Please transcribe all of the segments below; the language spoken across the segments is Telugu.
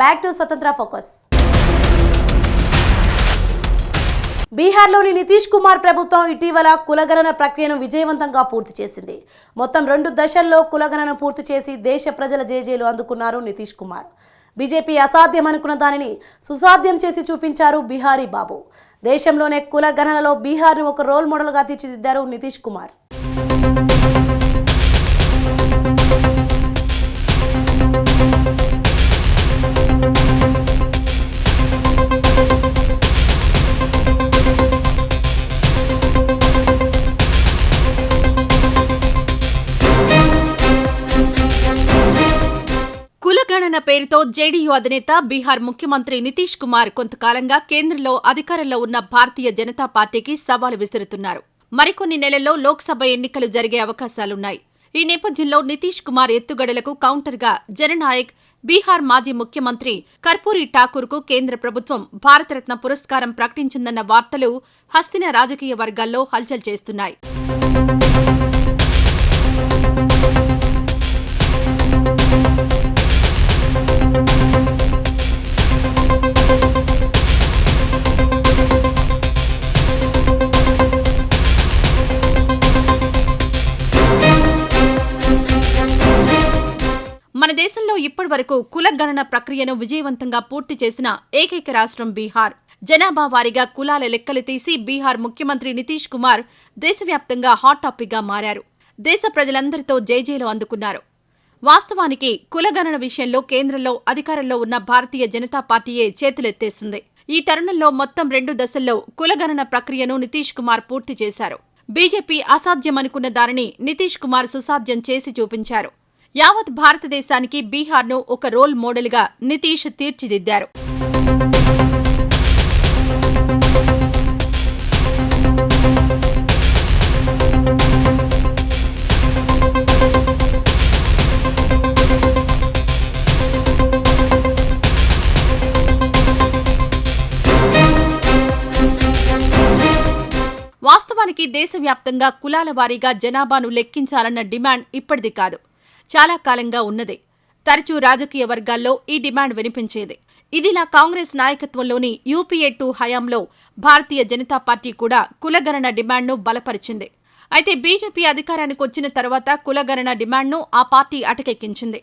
బ్యాక్ టు స్వతంత్ర ఫోకస్. బీహార్లోని నితీష్ కుమార్ ప్రభుత్వం ఇటీవల కులగణన ప్రక్రియను విజయవంతంగా పూర్తి చేసింది. మొత్తం రెండు దశల్లో కులగణన పూర్తి చేసి దేశ ప్రజల జేజేలు అందుకున్నారు నితీష్ కుమార్. బీజేపీ అసాధ్యం అనుకున్న దానిని సుసాధ్యం చేసి చూపించారు బీహారీ బాబు. దేశంలోనే కుల గణనలో బీహార్ను ఒక రోల్ మోడల్గా తీర్చిదిద్దారు నితీష్ కుమార్. కులగణన పేరుతో జేడీయూ అధినేత బీహార్ ముఖ్యమంత్రి నితీష్ కుమార్ కొంతకాలంగా కేంద్రంలో అధికారంలో ఉన్న భారతీయ జనతా పార్టీకి సవాలు విసురుతున్నారు. మరికొన్ని నెలల్లో లోక్సభ ఎన్నికలు జరిగే అవకాశాలున్నాయి. ఈ నేపథ్యంలో నితీష్ కుమార్ ఎత్తుగడలకు కౌంటర్గా జననాయక్ బీహార్ మాజీ ముఖ్యమంత్రి కర్పూరి ఠాకూర్కు కేంద్ర ప్రభుత్వం భారతరత్న పురస్కారం ప్రకటించిందన్న వార్తలు హస్తిన రాజకీయ వర్గాల్లో హల్చల్ చేస్తున్నాయి. ఇప్పటి వరకు ఇప్పటివరకు కుల గణన ప్రక్రియను విజయవంతంగా పూర్తి చేసిన ఏకైక రాష్ట్రం బీహార్. జనాభా వారీగా కులాల లెక్కలు తీసి బీహార్ ముఖ్యమంత్రి నితీష్ కుమార్ దేశవ్యాప్తంగా హాట్ టాపిక్గా మారారు. దేశ ప్రజలందరితో జైజేలు అందుకున్నారు. వాస్తవానికి కులగణన విషయంలో కేంద్రంలో అధికారంలో ఉన్న భారతీయ జనతా పార్టీయే చేతులెత్తేసింది. ఈ తరుణంలో మొత్తం రెండు దశల్లో కులగణన ప్రక్రియను నితీష్ కుమార్ పూర్తి చేశారు. బీజేపీ అసాధ్యమనుకున్న దానిని నితీష్ కుమార్ సుసాధ్యం చేసి చూపించారు. యావత్ భారతదేశానికి బీహార్ను ఒక రోల్ మోడల్గా నితీష్ తీర్చిదిద్దారు. వాస్తవానికి దేశవ్యాప్తంగా కులాల వారీగా జనాభాను లెక్కించాలన్న డిమాండ్ ఇప్పటిది కాదు. చాలా కాలంగా ఉన్నదే. తరచూ రాజకీయ వర్గాల్లో ఈ డిమాండ్ వినిపించేది. ఇదిలా కాంగ్రెస్ నాయకత్వంలోని యూపీఏ టూ హయాంలో భారతీయ జనతా పార్టీ కూడా కులగణన డిమాండ్ను బలపరిచింది. అయితే బీజేపీ అధికారానికి వచ్చిన తర్వాత కులగణన డిమాండ్ను ఆ పార్టీ అటకెక్కించింది.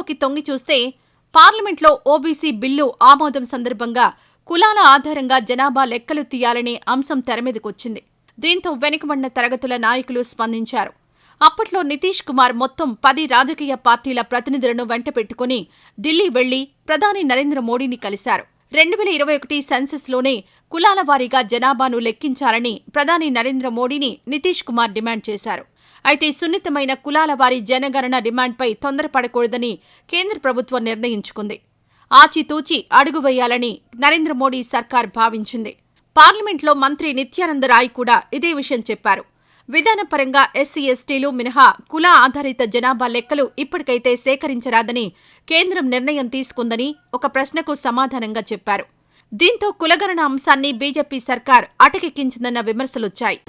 ఓసారి తొంగి చూస్తే పార్లమెంట్లో ఓబీసీ బిల్లు ఆమోదం సందర్భంగా కులాల ఆధారంగా జనాభా లెక్కలు తీయాలనే అంశం తెరమీదకొచ్చింది దీంతో వెనుకబడిన తరగతుల నాయకులు స్పందించారు. అప్పట్లో నితీష్ కుమార్ మొత్తం పది రాజకీయ పార్టీల ప్రతినిధులను వెంట పెట్టుకుని ఢిల్లీ వెళ్ళి ప్రధాని నరేంద్ర మోడీని కలిశారు. రెండు వేల ఇరవై ఒకటి సెన్సెస్లోనే కులాల వారీగా జనాభాను లెక్కించాలని ప్రధాని నరేంద్ర మోడీని నితీష్ కుమార్ డిమాండ్ చేశారు. అయితే సున్నితమైన కులాల వారి జనగణన డిమాండ్పై తొందరపడకూడదని కేంద్ర ప్రభుత్వం నిర్ణయించుకుంది. ఆచితూచి అడుగు వేయాలని నరేంద్ర మోడీ సర్కార్ భావించింది. పార్లమెంట్లో మంత్రి నిత్యానంద రాయ్ కూడా ఇదే విషయం చెప్పారు. విధానపరంగా ఎస్సీ ఎస్టీలు మినహా కుల ఆధారిత జనాభా లెక్కలు ఇప్పటికైతే సేకరించరాదని కేంద్రం నిర్ణయం తీసుకుందని ఒక ప్రశ్నకు సమాధానంగా చెప్పారు. దీంతో కులగణన అంశాన్ని బీజేపీ సర్కార్ అటకెక్కించిందన్న విమర్శలొచ్చాయి.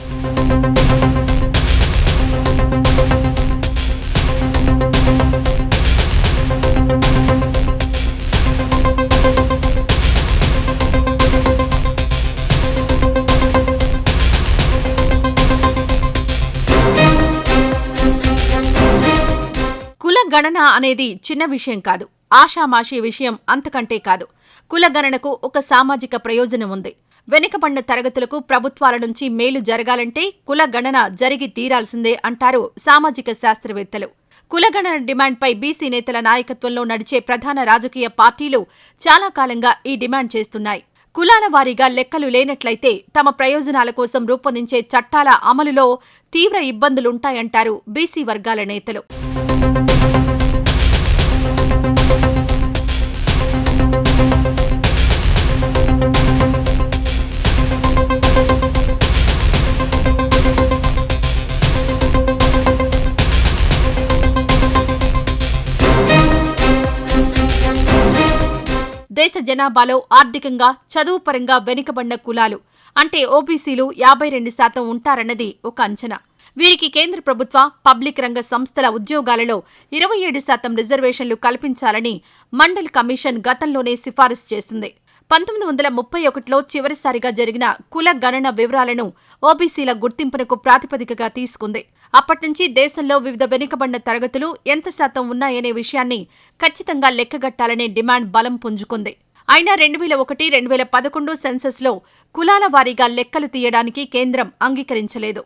గణన అనేది చిన్న విషయం కాదు. ఆషామాషీ విషయం అంతకంటే కాదు. కులగణనకు ఒక సామాజిక ప్రయోజనం ఉంది. వెనుకబడిన తరగతులకు ప్రభుత్వాల నుంచి మేలు జరగాలంటే కులగణన జరిగి తీరాల్సిందే అంటారు సామాజిక శాస్త్రవేత్తలు. కులగణన డిమాండ్పై బీసీ నేతల నాయకత్వంలో నడిచే ప్రధాన రాజకీయ పార్టీలు చాలా కాలంగా ఈ డిమాండ్ చేస్తున్నాయి. కులాల వారీగా లెక్కలు లేనట్లయితే తమ ప్రయోజనాల కోసం రూపొందించే చట్టాల అమలులో తీవ్ర ఇబ్బందులుంటాయంటారు బీసీ వర్గాల నేతలు. దేశ జనాభాలో ఆర్థికంగా చదువు పరంగా వెనుకబడిన కులాలు. అంటే ఓబీసీలు యాభై రెండు శాతం ఉంటారన్నది ఒక అంచనా. వీరికి కేంద్ర ప్రభుత్వ పబ్లిక్ రంగ సంస్థల ఉద్యోగాలలో ఇరవై ఏడు శాతం రిజర్వేషన్లు కల్పించాలని మండల్ కమిషన్ గతంలోనే సిఫారసు చేసింది. పంతొమ్మిది వందల ముప్పై ఒకటిలో చివరిసారిగా జరిగిన కుల గణన వివరాలను ఓబీసీల గుర్తింపునకు ప్రాతిపదికగా తీసుకుంది. అప్పట్నుంచి దేశంలో వివిధ వెనుకబడిన తరగతులు ఎంత శాతం ఉన్నాయనే విషయాన్ని ఖచ్చితంగా లెక్కగట్టాలనే డిమాండ్ బలం పుంజుకుంది. అయినా రెండు వేల ఒకటి రెండు వేల పదకొండు సెన్సస్లో కులాల వారీగా లెక్కలు తీయడానికి కేంద్రం అంగీకరించలేదు.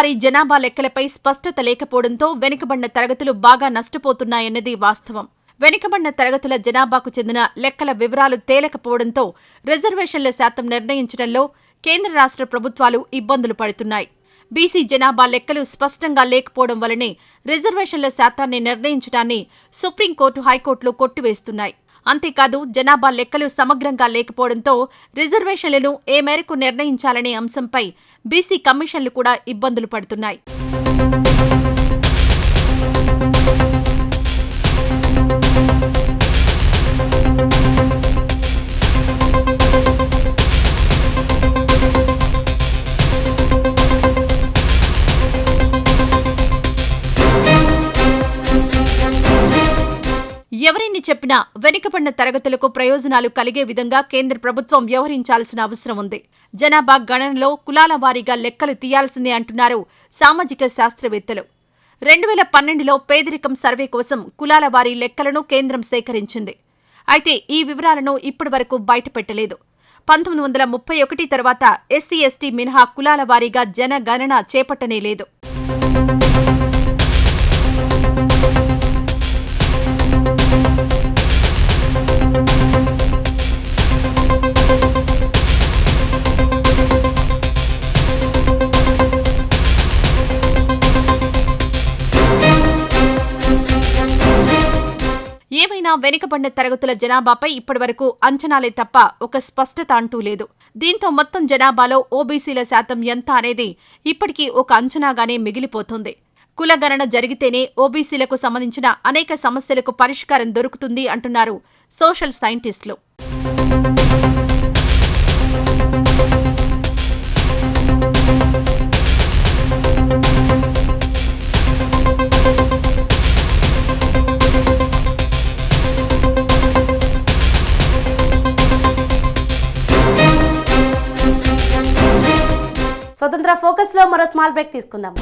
వారి జనాభా లెక్కలపై స్పష్టత లేకపోవడంతో వెనుకబడిన తరగతులు బాగా నష్టపోతున్నాయన్నది వాస్తవం. వెనుకబడిన తరగతుల జనాభాకు చెందిన లెక్కల వివరాలు తేలకపోవడంతో రిజర్వేషన్ల శాతం నిర్ణయించడంలో కేంద్ర రాష్ట్ర ప్రభుత్వాలు ఇబ్బందులు పడుతున్నాయి. బీసీ జనాభా లెక్కలు స్పష్టంగా లేకపోవడం వలనే రిజర్వేషన్ల శాతాన్ని నిర్ణయించడాన్ని సుప్రీంకోర్టు హైకోర్టులు కొట్టివేస్తున్నాయి. అంతేకాదు జనాభా లెక్కలు సమగ్రంగా లేకపోవడంతో రిజర్వేషన్లను ఏ మేరకు నిర్ణయించాలనే అంశంపై బీసీ కమిషన్లు కూడా ఇబ్బందులు పడుతున్నాయి. ఎవరిని చెప్పినా వెనుకబడిన తరగతులకు ప్రయోజనాలు కలిగే విధంగా కేంద్ర ప్రభుత్వం వ్యవహరించాల్సిన అవసరం ఉంది. జనాభా గణనలో కులాల వారీగా లెక్కలు తీయాల్సిందే అంటున్నారు సామాజిక శాస్త్రవేత్తలు. రెండు వేల పన్నెండులో పేదరికం సర్వే కోసం కులాల వారీ లెక్కలను కేంద్రం సేకరించింది. అయితే ఈ వివరాలను ఇప్పటి వరకు బయటపెట్టలేదు. పంతొమ్మిది వందల ముప్పై ఒకటి తర్వాత ఎస్సీ ఎస్టీ మినహా కులాల వారీగా జనగణన చేపట్టనేలేదు అయినా వెనుకబడిన తరగతుల జనాభాపై ఇప్పటివరకు అంచనాలే తప్ప ఒక స్పష్టత అంటూ లేదు. దీంతో మొత్తం జనాభాలో ఓబీసీల శాతం ఎంత అనేది ఇప్పటికీ ఒక అంచనాగానే మిగిలిపోతుంది. కులగణన జరిగితేనే ఓబీసీలకు సంబంధించిన అనేక సమస్యలకు పరిష్కారం దొరుకుతుంది అంటున్నారు సోషల్ సైంటిస్టులు. స్వతంత్ర ఫోకస్లో మరో స్మాల్ బ్రేక్ తీసుకుందాం.